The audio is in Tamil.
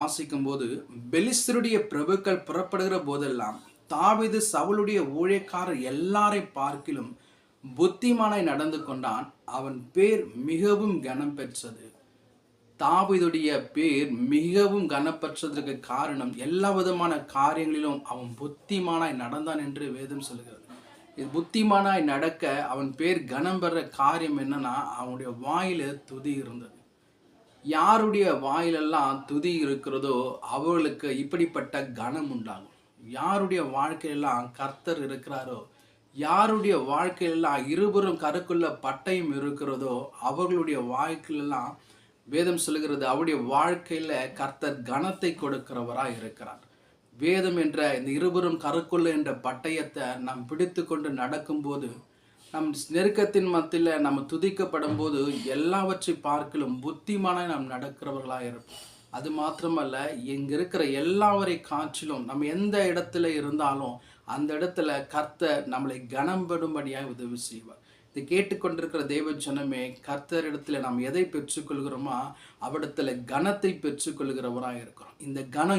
வாசிக்கும் போது பெலிஸ்தருடைய பிரபுக்கள் புறப்படுகிற போதெல்லாம் தாவிது சவுளுடைய ஊழியக்காரர் எல்லாரை பார்க்கிலும் புத்திமானாய் நடந்து கொண்டான். அவன் பேர் மிகவும் கனம் பெற்றது. தாவிதுடைய பேர் மிகவும் கனப்பற்றதற்கு காரணம் எல்லா விதமான காரியங்களிலும் அவன் புத்திமானாய் நடந்தான் என்று வேதம் சொல்கிறது. இது புத்திமானாய் நடக்க அவன் பேர் கனம் பெற காரியம் என்னன்னா அவனுடைய வாயில துதி இருந்தது. யாருடைய வாயிலெல்லாம் துதி இருக்கிறதோ அவர்களுக்கு இப்படிப்பட்ட கனம் உண்டாகும். யாருடைய வாழ்க்கையெல்லாம் கர்த்தர் இருக்கிறாரோ யாருடைய வாழ்க்கையெல்லாம் இருபுறம் கருக்குள்ள பட்டயம் இருக்கிறதோ அவர்களுடைய வாழ்க்கையிலெல்லாம் வேதம் சொல்லுகிறது அவருடைய வாழ்க்கையில் கர்த்தர் கனத்தை கொடுக்கிறவராக இருக்கிறார். வேதம் என்ற இந்த இருபுறம் கருக்குள்ள என்ற பட்டயத்தை நாம் பிடித்து கொண்டு நடக்கும்போது நம் நெருக்கத்தின் மத்தியில் நம்ம துதிக்கப்படும் போது எல்லாவற்றை பார்க்கலும் புத்திமான நாம் நடக்கிறவர்களாக இருப்போம். அது மாத்திரமல்ல இங்க இருக்கிற எல்லாவரை காற்றிலும் நம்ம எந்த இடத்துல இருந்தாலும் அந்த இடத்துல கர்த்தர் நம்மளை கனம்படும்படியாக உதவி செய்வார். இதை கேட்டுக்கொண்டிருக்கிற தேவ ஜனமே கர்த்தர் இடத்துல நாம் எதை பெற்றுக்கொள்கிறோமோ அவ்விடத்துல கனத்தை பெற்றுக்கொள்கிறவராக இருக்கிறோம். இந்த கனம்